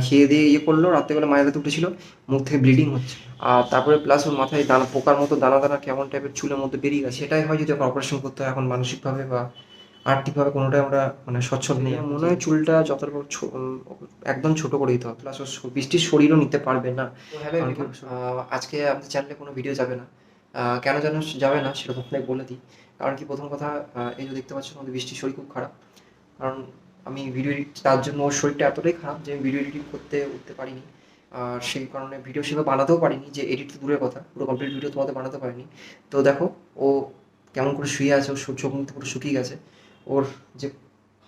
খেয়ে দিয়ে ইয়ে করল রাত্রেবেলা মায়ের রাতে উঠেছিল মুখ থেকে ব্লিডিং হচ্ছে। আর তারপরে প্লাস ওর মাথায় দানা পোকার মতো দানা দানা কেমন টাইপের চুলের মধ্যে বেরিয়ে গেছে সেটাই হয় যদি ওকে অপারেশন করতে হয় এখন মানসিকভাবে বা আর্থিকভাবে কোনোটাই আমরা মানে সচ্ছল নেই। মনে হয় চুলটা যতটা ছো- একদম ছোট করে দিতে হবে প্লাস ওর বৃষ্টির শরীরও নিতে পারবে না। আহ, আজকে আমাদের চ্যানেলে কোনো ভিডিও যাবে না। কেন যেন যাবে না সেটা বলে দিই। কারণ কি প্রথম কথা এই যে দেখতে পাচ্ছ আমাদের বৃষ্টির শরীর খুব খারাপ। কারণ আমি ভিডিও তার জন্য ওর শরীরটা এতটাই খারাপ যে আমি ভিডিও এডিটিং করতে, উঠতে পারিনি। আর সেই কারণে ভিডিও সেভাবে বানাতেও পারিনি যে এডিট তো দূরের কথা, পুরো কমপ্লিট ভিডিও তোমাদের বানাতে পারিনি। তো দেখো, ও কেমন করে শুয়ে আছে, ওর সু- চোখ মুখ পুরো শুকিয়ে গেছে। ওর যে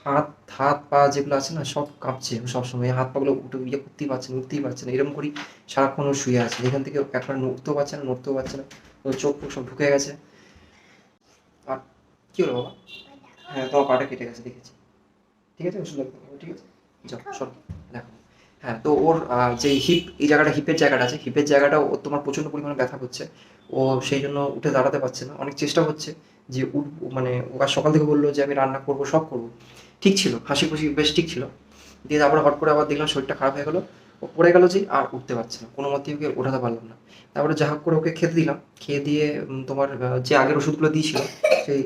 হাত হাত পা যেগুলো আছে না, সব কাঁপছে সবসময়। হাত পাগুলো উঠে ইয়ে করতেই পারছে না, উঠতেই পারছে না। এরকম করেই সারাক্ষণ ও শুয়ে আছে। এখান থেকে একবার নড়তেও পারছে না, নড়তেও পারছে না। ওর চোখ সব ঢুকে গেছে। আর কি হলো বাবা? হ্যাঁ তোমার পাটা কেটে গেছে, দেখেছি। ঠিক আছে? ওষুধ লাগবে ঠিক আছে? যাও দেখো। হ্যাঁ তো ওর যে হিপ এই জায়গাটা হিপের জায়গাটা আছে হিপের জায়গাটা ওর তোমার প্রচণ্ড পরিমাণে ব্যথা করছে। ও সেই জন্য উঠে দাঁড়াতে পারছে না। অনেক চেষ্টা হচ্ছে যে উঠ মানে ও আজ সকাল থেকে বলল যে আমি রান্না করব সব করব। ঠিক ছিল হাসি খুশি বেশ ঠিক ছিল। দিয়ে তারপরে হট করে আবার দেখলাম শরীরটা খারাপ হয়ে গেলো। ও পড়ে গেলো যে আর উঠতে পারছে না। কোনো মতেই ওকে ওঠাতে পারলাম না। তারপরে যা হোক করে ওকে খেতে দিলাম। খেয়ে দিয়ে তোমার যে আগের ওষুধগুলো দিয়েছিল সেই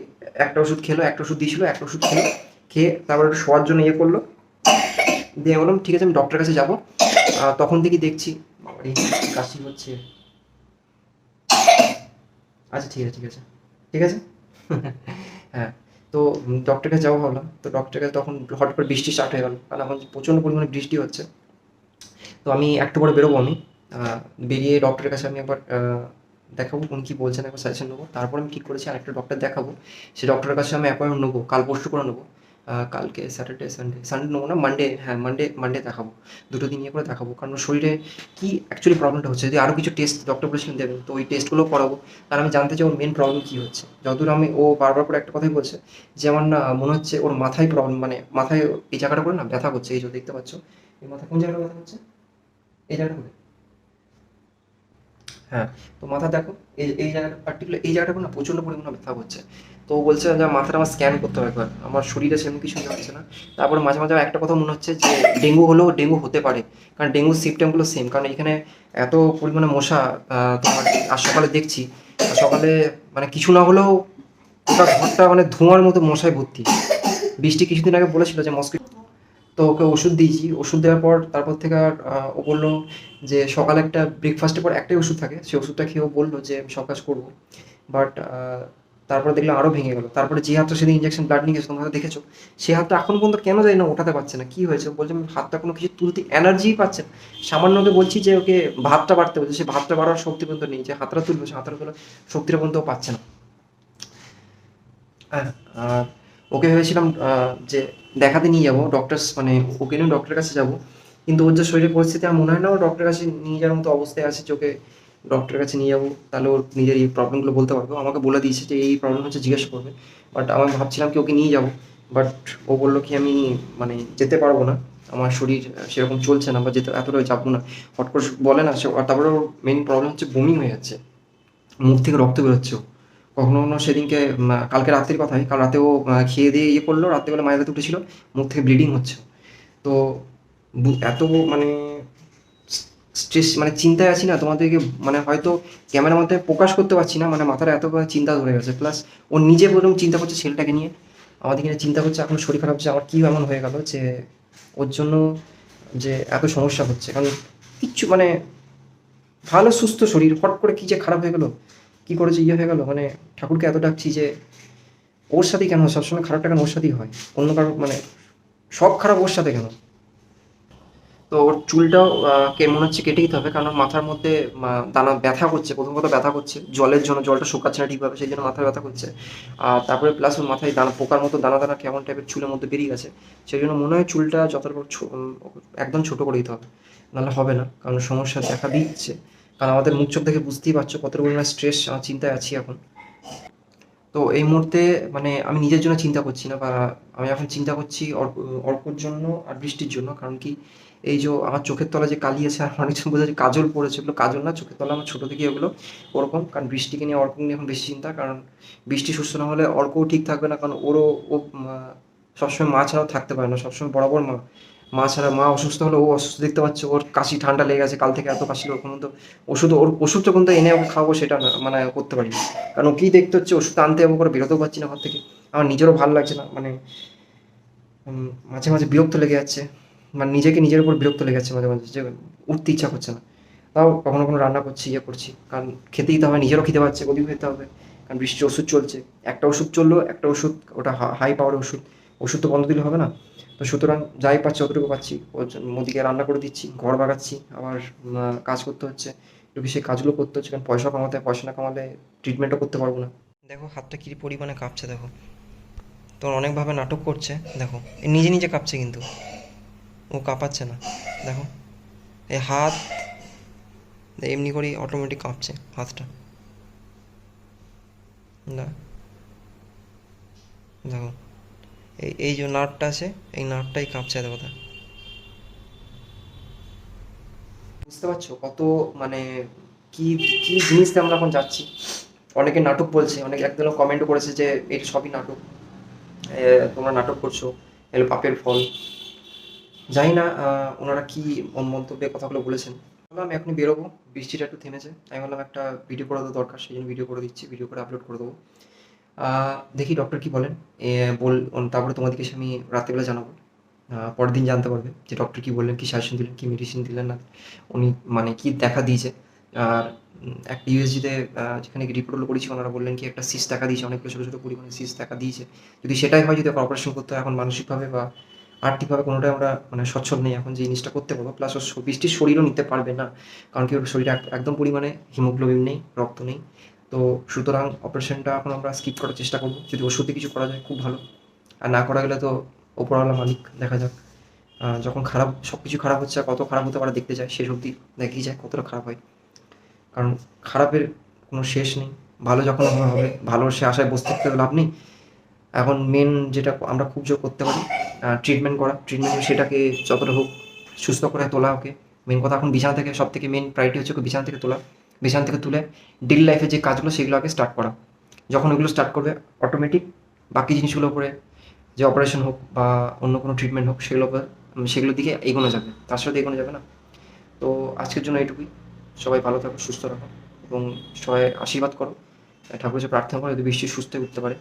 একটা ওষুধ খেলো একটা ওষুধ দিয়েছিল একটা ওষুধ খেলো খেয়ে তারপরে একটু শোয়ার জন্য ইয়ে করল। দিয়ে বললাম, ঠিক আছে, আমি ডক্টরের কাছে যাব। তখন থেকে দেখছি কাশি হচ্ছে। আচ্ছা ঠিক আছে ঠিক আছে ঠিক আছে? হ্যাঁ তো ডক্টরের কাছে যাব ভাবলাম তো ডক্টরের কাছে তখন হঠাৎ করে বৃষ্টি স্টার্ট হয়ে গেল। কারণ এখন প্রচণ্ড পরিমাণে বৃষ্টি হচ্ছে। তো আমি একটু পরে বেরোবো আমি। বেরিয়ে ডক্টরের কাছে আমি একবার দেখাবো উনি কী বলছেন, একবার সাজেশন নেব। তারপর আমি ঠিক করেছি, আরেকটা ডক্টর দেখাবো। সেই ডক্টরের কাছে আমি অ্যাপয়েন্টমেন্ট নেব, কাল পরশু করে নেব। কালকে স্যাটারডে সানডে সানডে নেব না মানডে হ্যাঁ মানডে মানডে দেখাবো। দুটো দিন ইয়ে করে দেখাবো। কারণ শরীরে কি অ্যাকচুয়ালি প্রবলেমটা হচ্ছে? যদি আরও কিছু টেস্ট ডক্টর বলেছিলেন দেবেন তো ওই টেস্টগুলো করাবো। আর আমি জানতে চাই ওর মেন প্রবলেম কী হচ্ছে। যতদূর আমি, ও বারবার করে একটা কথাই বলছে যে আমার না মনে হচ্ছে ওর মাথায় প্রবলেম মানে মাথায় এই জায়গাটা করে না ব্যথা করছে, এই যে দেখতে পাচ্ছ। এই মাথা কোন জায়গাটা ব্যথা করছে? এই জায়গাটা করে। হ্যাঁ তো মাথা দেখো, এই এই জায়গাটা পার্টিকুলার এই জায়গাটা না প্রচণ্ড পরিমাণে ব্যথা করছে। তো বলছে যে মাথাটা আমার স্ক্যান করতে হবে একবার। আমার শরীরে সেরকম কিছু হচ্ছে না। তারপরে মাঝে মাঝে একটা কথা মনে হচ্ছে যে, ডেঙ্গু হলেও ডেঙ্গু হতে পারে। কারণ ডেঙ্গুর সিমটমগুলো সেম কারণ এখানে এত পরিমাণে মশা তোমার আজ সকালে দেখছি। সকালে মানে কিছু না হলেও ওটা ঘরটা মানে ধোঁয়ার মতো মশায় ভর্তি। বৃষ্টি কিছুদিন আগে বলেছিল যে, মস্কিটো তো ওকে ওষুধ দিয়েছি। ওষুধ দেওয়ার পর তারপর থেকে আর ও বলল যে, সকালে একটা ব্রেকফাস্টের পর একটাই ওষুধ থাকে। সেই ওষুধটা খেয়ে ও বলল যে সব কাজ করব। বাট তারপরে দেখলাম আরও ভেঙে গেলো। তারপরে যে হাতটা সেদিন ইঞ্জেকশন ব্লাড নিয়ে গেছে, তোমরা দেখেছ সেই হাতটা এখন পর্যন্ত কেন যায় না ওঠাতে পারছে না, কি হয়েছে? বলছে, আমি হাতটা কোনো কিছু তুলতে এনার্জিই পাচ্ছে না। সামান্য ওকে বলছি যে, ওকে ভাতটা বাড়তে বলছে। সে ভাতটা বাড়ার শক্তি পর্যন্ত নেই, যে হাতটা তুলবে সে হাতটা তোলার শক্তিটা পর্যন্ত পাচ্ছে না। হ্যাঁ ওকে ভেবেছিলাম যে দেখাতে নিয়ে যাব ডক্টর মানে ওকে নিয়ে ডক্টরের কাছে যাব। কিন্তু ওর যে শরীরের পরিস্থিতি, আমার মনে হয় না ও ডক্টরের কাছে নিয়ে যাওয়ার মতো অবস্থায় আছে ওকে ডক্টরের কাছে নিয়ে যাব, তাহলে ওর নিজের এই প্রবলেমগুলো বলতে পারবে। ও আমাকে বলে দিয়েছে যে এই প্রবলেম হচ্ছে জিজ্ঞেস করবে। বাট আমি ভাবছিলাম কি ওকে নিয়ে যাব। বাট ও বলল কি, আমি মানে যেতে পারব না। আমার শরীর সেরকম চলছে না বা যেতে এতটা যাব না। হট করে বলে না, সে তারপরে ওর মেন প্রবলেম হচ্ছে বমি হয়ে যাচ্ছে। মুখ থেকে রক্ত বেরোচ্ছে ওর। কখনো কখনো সেদিনকে কালকে রাত্রির কথাই, কাল রাতে ও খেয়ে দিয়ে ইয়ে করল, রাত্রিবেলা মায়ের রাতে উঠেছিল, মুখ থেকে ব্লিডিং হচ্ছে। তো এত মানে স্ট্রেস মানে চিন্তায় আছি না, তোমাদেরকে মানে হয়তো ক্যামেরার মধ্যে প্রকাশ করতে পারছি না মানে মাথার এত চিন্তা ধরে গেছে। প্লাস ও নিজে প্রথম চিন্তা করছে ছেলেটাকে নিয়ে। আমাদের নিয়ে চিন্তা করছে, এখন শরীর খারাপ হচ্ছে, আমার কী এমন হয়ে গেল যে ওর জন্য যে এত সমস্যা হচ্ছে। কারণ কিচ্ছু মানে ভালো, সুস্থ শরীর হট করে কী যে খারাপ হয়ে গেল, কী করেছে ইয়ে হয়ে গেল মানে ঠাকুরকে এত ডাকছি যে ওর সাথেই কেন? সবসময় খারাপটা কেন ওর সাথেই হয়? অন্য কারও মানে সব খারাপ ওর সাথে কেন? তো ওর চুলটাও কে মনে হচ্ছে কেটে দিতে হবে, কারণ মাথার মধ্যে দানা ব্যথা করছে প্রথম কথা ব্যথা করছে, জলের জন্য জলটা শুকাচ্ছে না ঠিকভাবে, সেই জন্য মাথায় ব্যথা করছে। আর তারপরে প্লাস ওর মাথায় দানা, পোকার মতো দানা দানা কেমন টাইপের চুলের মধ্যে বেরিয়ে গেছে, সেই জন্য মনে হয় চুলটা যতটা একদম ছোট করে দিতে হবে, নাহলে হবে না, কারণ সমস্যা দেখা দিচ্ছে। কারণ আমাদের মুখ চোখ দেখে বুঝতেই পারছ কতটা পরিমাণে স্ট্রেস চিন্তায় আছি এখন। তো এই মুহূর্তে মানে আমি নিজের জন্য চিন্তা করছি না, বা আমি এখন চিন্তা করছি অর্কর জন্য আর বৃষ্টির জন্য, কারণ কি এই যে আমার চোখের তলা যে কালি আছে, আর অনেকজন বোঝা যায় কাজল পড়েছে ওগুলো, কাজল না, চোখের তলা আমার ছোটো থেকে ওগুলো ওরকম, কারণ বৃষ্টিকে নিয়ে অর্ক নিয়ে এখন বেশি চিন্তা, কারণ বৃষ্টি সুস্থ না হলে অর্কও ঠিক থাকবে না, কারণ ওরও, ও সবসময় মা ছাড়াও থাকতে পারে না, সবসময় বরাবর মা। মা ছাড়া, মা অসুস্থ হলে ও অসুস্থ দেখতে পাচ্ছে, ওর কাশি ঠান্ডা লেগে গেছে, কাল থেকে এত কাশি ওর তো ওষুধ, ওর ওষুধ যখন তো এনে ওকে খাওয়াবো সেটা মানে করতে পারি। কারণ ও কী দেখতে হচ্ছে, ওষুধ আনতে যাব করে বেরোতেও পারছি না ঘর থেকে। আমার নিজেরও ভালো লাগছে না মানে মাঝে মাঝে বিরক্ত লেগে যাচ্ছে। মানে নিজেকে নিজের উপর বিরক্ত লেগেছে মাঝে মাঝে, যে উঠতে ইচ্ছা করছে না। তাও কখনো কখনো রান্না করছি ইয়ে করছি। কারণ খেতেই তো হবে নিজেরও খেতে পাচ্ছে ওদিকে খেতে হবে। কারণ বৃষ্টির ওষুধ চলছে। একটা ওষুধ চলল, একটা ওষুধ, ওটা হাই পাওয়ারের ওষুধ। ওষুধ তো বন্ধ দিলে হবে না। তো সুতরাং যাই পাচ্ছি অতটুকু পাচ্ছি। মোদিকে রান্না করে দিচ্ছি, ঘর বাগাচ্ছি, আবার কাজ করতে হচ্ছে। একটু সেই কাজগুলো করতে হচ্ছে, কারণ পয়সা কামাতে, পয়সা না কামালে ট্রিটমেন্টও করতে পারব না। দেখো, হাতটা কী পরিমাণে কাঁপছে, দেখো। তোর অনেকভাবে নাটক করছে, দেখো। নিজে নিজে কাঁপছে কিন্তু। ও কাঁপাচ্ছে না। দেখো। এই হাত, এমনি করেই অটোমেটিক কাঁপছে হাতটা। না। দেখো। এই এই যে নাটটা আছে, এই নাটটাই কাঁপছে দেখো বুঝতে পারছ? কত মানে কি কি জিনিস আমরা এখন যাচ্ছি? অনেকে নাটক বলছে, অনেকে একদম কমেন্টও করেছে যে, এটা সবই নাটক। তোমরা নাটক করছ এগুলো পাপের ফল। জানি না ওনারা কি মন্তব্যে কথাগুলো বলেছেন। আমি এখনই বেরোবো। বৃষ্টিটা একটু থেমেছে। আমি ভাবলাম, একটা ভিডিও করে দেওয়া দরকার, সেই জন্য ভিডিও করে দিচ্ছি ভিডিও করে আপলোড করে দেবো। দেখি ডক্টর কি বলেন। বল তারপরে তোমাদেরকে আমি রাত্রেবেলা জানাব। পরের দিন জানতে পারবে যে ডক্টর কি বললেন, কি সাজেশন দিলেন, কি মেডিসিন দিলেন না। উনি মানে কি দেখা দিয়েছে। আর একটা ইউএসজিতে যেখানে রিপোর্টগুলো করেছি, ওনারা বললেন কি, একটা সিস দেখা দিয়েছে। অনেকগুলো ছোটো ছোটো পরিমাণে সিস দেখা দিয়েছে। যদি সেটাই হয়, যদি অপারেশন করতে হয়, এখন মানসিকভাবে বা আর্থিকভাবে কোনোটাই আমরা মানে সচ্ছল নেই এখন যে জিনিসটা করতে পারব। প্লাস ওর বৃষ্টির শরীরও নিতে পারবে না। কারণ কি ওর শরীরে এক- একদম পরিমাণে হিমোগ্লোবিন নেই, রক্ত নেই। তো সুতরাং অপারেশনটা এখন আমরা স্কিপ করার চেষ্টা করব। যদি ওষুধে কিছু করা যায়, খুব ভালো। আর না করা গেলে তো ওপরওয়ালা মালিক, দেখা যাক। যখন খারাপ সব কিছু খারাপ হচ্ছে কত খারাপ হতে পারে দেখতে যায়। শেষ অবধি দেখেই যায় কতটা খারাপ হয়। কারণ খারাপের কোনো শেষ নেই। ভালো যখন হবে, ভালো সে আশায় বসতে লাভ নেই। এখন মেন যেটা আমরা খুব জোর করতে পারি ট্রিটমেন্ট করা। ট্রিটমেন্ট সেটাকে যতটা হোক সুস্থ করে তোলা ওকে। মেন কথা এখন বিছানা থেকে সব থেকে মেন প্রায়োরিটি হচ্ছে ওকে বিছানা থেকে তোলা। বিছানা থেকে তুলে ডেলি লাইফে যে কাজগুলো সেগুলো আগে স্টার্ট করা। যখন ওগুলো স্টার্ট করবে অটোমেটিক বাকি জিনিসগুলোর উপরে যে অপারেশন হোক বা অন্য কোনো ট্রিটমেন্ট হোক, সেগুলো সেগুলোর দিকে এগোনো যাবে। তার সাথে এগোনো যাবে না। তো আজকের জন্য এইটুকুই। সবাই ভালো থাকো, সুস্থ রাখো এবং সবাই আশীর্বাদ করো। ঠাকুর কাছে প্রার্থনা করো যদি বৃষ্টি সুস্থ উঠতে পারে।